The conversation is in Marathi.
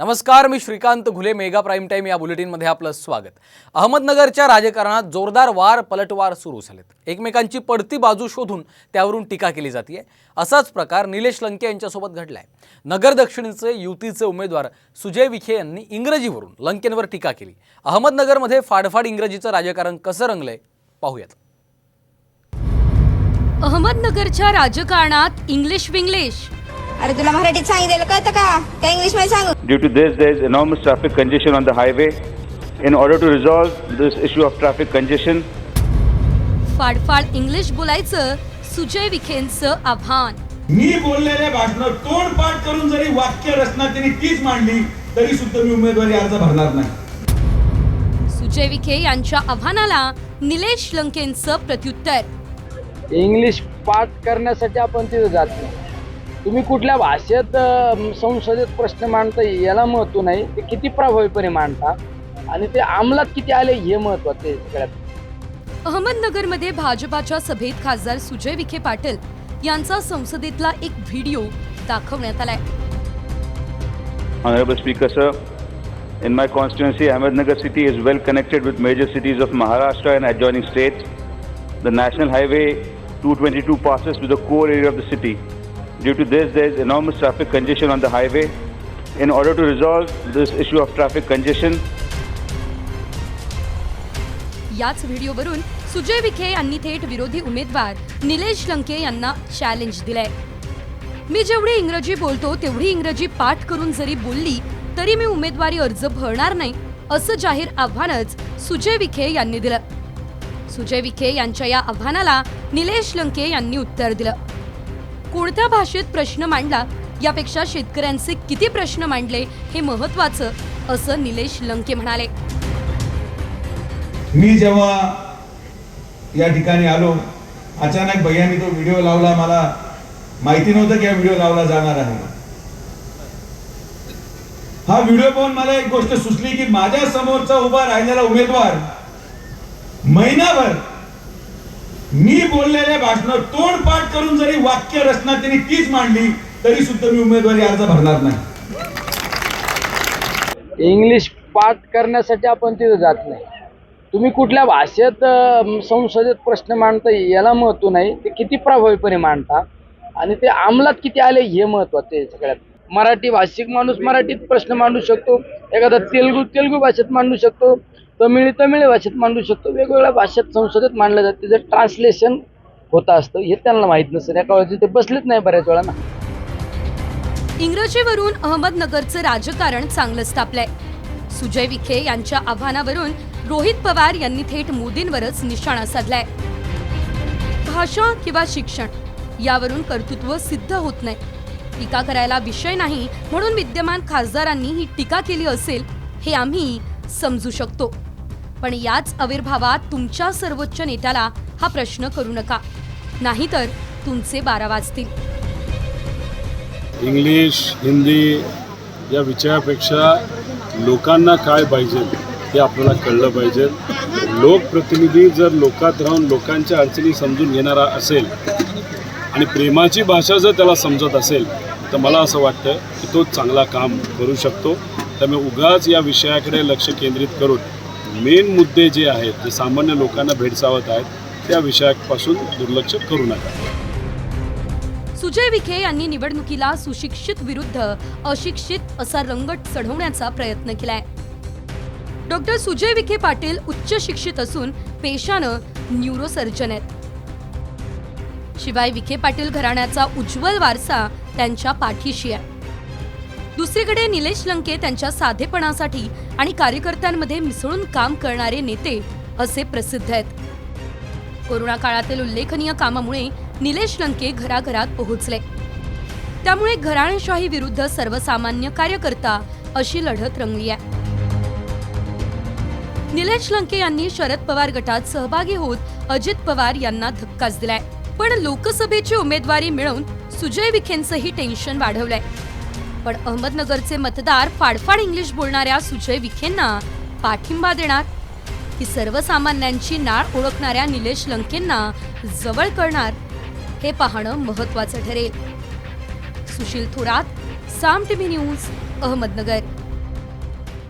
नमस्कार मी Shrikant Ghule mega prime time या बुलेटिनमध्ये आपलं स्वागत. अहमदनगरच्या राजकारणात जोरदार वार पलटवार सुरू झालेत. एकमेकांची पडती बाजू शोधून त्यावरून टीका केली जाते असाच प्रकार निलेश लंके यांच्यासोबत घडलाय. नगर दक्षिणचे युतीचे उमेदवार सुजय विखे यांनी इंग्रजीवरून लंकेंवर टीका केली. अहमदनगरमध्ये फाडफाड इंग्रजीचं राजकारण कसं रंगलंय पाहूयात. अहमदनगरच्या राजकारणात इंग्लिश विंग्लिश अरे तुला मराठीत सांगितलेलं कळतं का? त्या इंग्लिशमध्ये सांगू. Due to this, there is enormous traffic congestion on the highway. In order to resolve this issue of traffic congestion, फाडफाड इंग्लिश बोलायचं सुजय विखेंचं आव्हान. मी बोललेल्या भाषणात तोडपाठ करून जरी वाक्य रचना त्यांनी तीच मांडली तरी सुद्धा मी उमेदवारी अर्ज भरणार नाही. सुजय विखे यांच्या आव्हानाला निलेश लंकेंचं प्रत्युत्तर. इंग्लिश पाठ करण्यासाठी आपण तिथे जात नाही. तुम्ही कुठल्या भाषेत संसदेत प्रश्न मांडता याला महत्त्व नाही. ते किती प्रभावीपणे मांडता आणि ते अंमलात किती आले हे महत्त्वाचे सगळ्यात. अहमदनगरमध्ये भाजपाच्या सभेत खासदार सुजय विखे पाटील यांचा संसदेतला एक व्हिडिओ दाखवण्यात आलाय. Honourable speaker sir in my constituency Ahmednagar city is well connected with major cities of Maharashtra and adjoining state the national highway two twenty two passes with the core area of the city Due to this, there is enormous traffic congestion on the highway. In order to resolve this issue of traffic congestion, याच व्हिडिओवरून सुजय विखे यांनी थेट विरोधी उमेदवार निलेश लंके यांना चॅलेंज दिलंय. मी जेवढी इंग्रजी बोलतो तेवढी इंग्रजी पाठ करून जरी बोलली तरी मी उमेदवारी अर्ज भरणार नाही असं जाहीर आव्हानच सुजय विखे यांनी दिलं. सुजय विखे यांच्या या आव्हानाला निलेश लंके यांनी उत्तर दिलं. कोणत्या भाषेत प्रश्न मांडला? यापेक्षा शेतकऱ्यांचे किती प्रश्न मांडले हे महत्वाचं असं निलेश लंके म्हणाले. मी जेव्हा या ठिकाणी आलो अचानक भैयानी तो व्हिडिओ लावला मला माहिती नव्हतं की हा व्हिडिओ लावला जाणार आहे. हा व्हिडिओ पाहून मला एक गोष्ट सुचली की माझ्या समोरचा उभा राहिलेला उमेदवार महिनाभर मी बोललेल्या भाषणात तोडपाठ करून जरी वाक्य रचना त्यांनी तीच मांडली तरी सुद्धा मी उमेदवारी अर्ज भरणार नाही. इंग्लिश पाठ करण्यासाठी आपण तिथे जात नाही. तुम्ही कुठल्या भाषेत संसदेत प्रश्न मांडता याला महत्त्व नाही. ते किती प्रभावीपणे मांडता आणि ते अंमलात किती आले हे महत्त्वाचे सगळ्यात. मराठी भाषिक माणूस मराठीत प्रश्न मांडू शकतो एखादा तेलगू तेलगू भाषेत मांडू शकतो तमिळ तमिळ भाषेत मांडू शकतो. वेगवेगळ्या भाषेत संसदेत मांडलं जाते. जर ट्रान्सलेशन होत असतं. हे त्यांना माहीत नसेल एका वेळेस ते बसलेच नाही बऱ्याच वेळा ना इंग्रजीवरून अहमदनगरचं राजकारण चांगलंच तापलंय. सुजय विखे यांच्या आव्हानावरून रोहित पवार यांनी थेट मोदींवरच निशाणा साधलाय. भाषा किंवा शिक्षण यावरून कर्तृत्व सिद्ध होत नाही. टीका करायला विषय नाही म्हणून विद्यमान खासदारांनी ही टीका केली असेल हे आम्ही समजू शकतो. पण याच आविर्भावात तुमच्या सर्वोच्च नेत्याला हा प्रश्न करू नका. नाहीतर तुमचे बारा वाजतील. इंग्लिश हिंदी या विषयापेक्षा लोकांना काय पाहिजे हे आपल्याला कळलं पाहिजे. लोकप्रतिनिधी जर लोकात राहून लोकांच्या अडचणी समजून घेणारा असेल आणि प्रेमाची भाषा जर त्याला समजत असेल तर मला असं वाटतं की तो चांगला काम करू शकतो. त्यामुळे उगाच या विषयाकडे लक्ष केंद्रित करून मेन मुद्दे जे आहेत जे सामान्य लोकांना भेडसावत आहेत त्या विषयापासून दुर्लक्ष करू नका. सुजय विखे यांनी निवडणुकीला सुशिक्षित विरुद्ध अशिक्षित असा रंगट चढवण्याचा प्रयत्न केलाय. डॉक्टर सुजय विखे पाटील उच्च शिक्षित असून पेशानं न्यूरोसर्जन आहेत. शिवाय विखे पाटील घराण्याचा उज्ज्वल वारसा त्यांच्या पाठीशी आहे. दुसरीकडे निलेश लंके त्यांच्या साधेपणासाठी आणि कार्यकर्त्यांमध्ये मिसळून काम करणारे नेते असे प्रसिद्ध आहेत. कोरोना काळातील उल्लेखनीय कामामुळे निलेश लंके घराघरात पोहोचले. त्यामुळे घराणेशाही विरुद्ध सर्वसामान्य कार्यकर्ता अशी लढत रंगली आहे. निलेश लंके यांनी शरद पवार गटात सहभागी होत अजित पवार यांना धक्काच दिलाय. पण लोकसभेची उमेदवारी मिळवून सुजय विखेंचंही टेन्शन वाढवलंय. पण अहमदनगरचे मतदार फाडफाड इंग्लिश बोलणाऱ्या सुजय विखेंना पाठिंबा देणार. की सर्वसामान्यांची नाळ ओळखणाऱ्या निलेश लंकेंना जवळ करणार. हे पाहणं महत्वाचं ठरेल. Sushil Thorat Saam TV news Ahmednagar.